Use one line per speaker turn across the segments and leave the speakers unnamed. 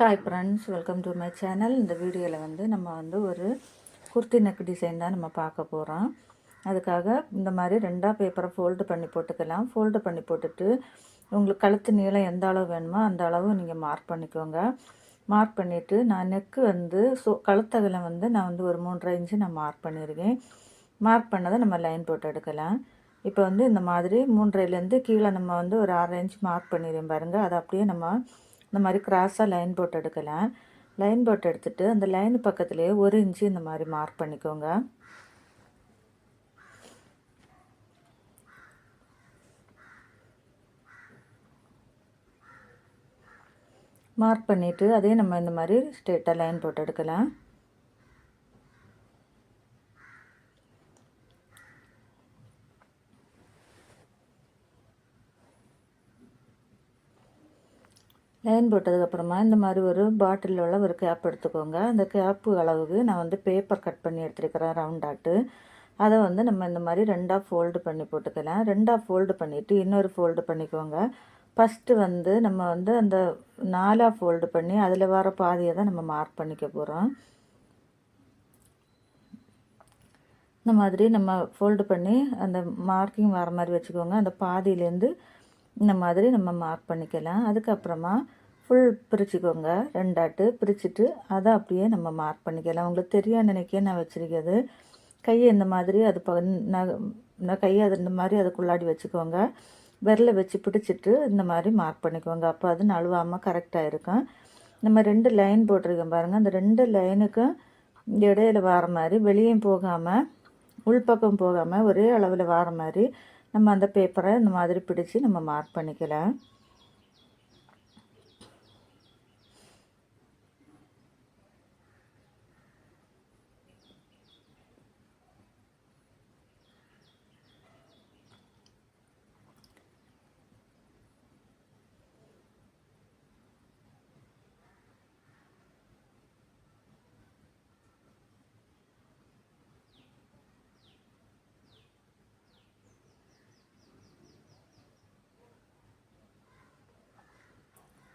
Hi friends welcome to my channel இந்த வீடியோவில் வந்து நம்ம வந்து ஒரு குர்த்தி நெக் டிசைன் தான் நம்ம பார்க்க போகிறோம் அதுக்காக இந்த மாதிரி ரெண்டாக பேப்பரை ஃபோல்டு பண்ணி போட்டுக்கலாம். ஃபோல்டு பண்ணி போட்டுட்டு உங்களுக்கு கழுத்து நீளம் எந்த அளவு வேணுமோ அந்த அளவு நீங்கள் மார்க் பண்ணிக்கோங்க. மார்க் பண்ணிவிட்டு நான் நெக்கு வந்து ஸோ கழுத்தகலம் வந்து நான் வந்து ஒரு மூன்றரை இன்ச்சு நான் மார்க் பண்ணியிருக்கேன் மார்க் பண்ணதை நம்ம லைன் போட்டு எடுக்கலாம். இப்போ வந்து இந்த மாதிரி மூன்றரைலேருந்து கீழே நம்ம வந்து ஒரு ஆறு இன்ச் மார்க் பண்ணிடுறேன் பாருங்கள் அதை அப்படியே நம்ம இந்த மாதிரி கிராஸாக லைன் போட்டு எடுக்கலாம். லைன் போட்டு எடுத்துகிட்டு அந்த லைன் பக்கத்துலேயே ஒரு இன்ச்சு இந்த மாதிரி மார்க் பண்ணிக்கோங்க. மார்க் பண்ணிவிட்டு அதே நம்ம இந்த மாதிரி ஸ்ட்ரெயிட்டாக லைன் போட்டு எடுக்கலாம். லைன் போட்டதுக்கப்புறமா இந்த மாதிரி ஒரு பாட்டிலில் உள்ள ஒரு கேப் எடுத்துக்கோங்க. அந்த கேப்பு அளவுக்கு நான் வந்து பேப்பர் கட் பண்ணி எடுத்துருக்கிறேன் ரவுண்டாட்டு அதை வந்து நம்ம இந்த மாதிரி ரெண்டாக ஃபோல்டு பண்ணி போட்டுக்கலாம். ரெண்டாக ஃபோல்டு பண்ணிவிட்டு இன்னொரு ஃபோல்டு பண்ணிக்கோங்க. ஃபஸ்ட்டு வந்து நம்ம வந்து அந்த நாலாக ஃபோல்டு பண்ணி அதில் வர பாதியை தான் நம்ம மார்க் பண்ணிக்க போகிறோம் இந்த மாதிரி நம்ம ஃபோல்டு பண்ணி அந்த மார்க்கிங் வர மாதிரி வச்சுக்கோங்க. அந்த பாதியிலேருந்து இந்த மாதிரி நம்ம மார்க் பண்ணிக்கலாம். அதுக்கப்புறமா ஃபுல் பிரிச்சுக்கோங்க. ரெண்டாட்டு பிரிச்சுட்டு அதை அப்படியே நம்ம மார்க் பண்ணிக்கலாம். உங்களுக்கு தெரியாது நினைக்க நான் வச்சுருக்கிறது. கையை இந்த மாதிரி அது ப நான் கையை அது இந்த மாதிரி அதுக்குள்ளாடி வச்சுக்கோங்க. விரலை வச்சு பிடிச்சிட்டு இந்த மாதிரி மார்க் பண்ணிக்கோங்க. அப்போ அது நழுவாமல் கரெக்டாக இருக்கும். நம்ம ரெண்டு லைன் போட்டிருக்கோம் பாருங்கள் அந்த ரெண்டு லைனுக்கும் இடையில வர மாதிரி வெளியும் போகாமல் உள்பக்கம் போகாமல் ஒரே அளவில் வர மாதிரி நம்ம அந்த பேப்பரை இந்த மாதிரி பிடிச்சி நம்ம மார்க் பண்ணிக்கலாம்.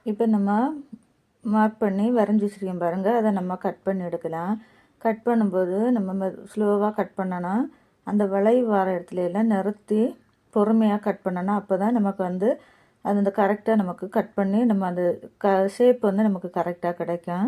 இப்போ நம்ம மார்க் பண்ணி வரைஞ்சி வச்சுருக்கோம் பாருங்கள் அதை நம்ம கட் பண்ணி எடுக்கலாம். கட் பண்ணும்போது நம்ம ஸ்லோவாக கட் பண்ணோன்னா அந்த வளைவு வர இடத்துல எல்லாம் நிறுத்தி பொறுமையாக கட் பண்ணோன்னா அப்போ தான் நமக்கு வந்து அது வந்து கரெக்டாக நமக்கு கட் பண்ணி நம்ம அந்த க ஷேப் வந்து நமக்கு கரெக்டாக கிடைக்கும்.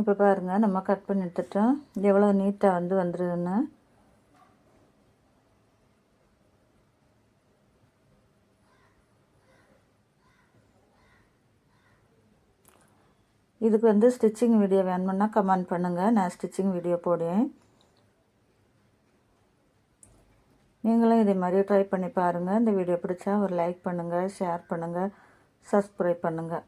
இப்போ பாருங்கள் நம்ம கட் பண்ணி எடுத்துட்டோம். எவ்வளோ நீட்டாக வந்து வந்துடுதுன்னு இதுக்கு வந்து ஸ்டிச்சிங் வீடியோ வேணுமுன்னா கமெண்ட் பண்ணுங்கள் நான் ஸ்டிச்சிங் வீடியோ போடுவேன் நீங்களும் இதே மாதிரி ட்ரை பண்ணி பாருங்கள் இந்த வீடியோ பிடிச்சா ஒரு லைக் பண்ணுங்கள் ஷேர் பண்ணுங்கள் சப்ஸ்கிரைப் பண்ணுங்கள்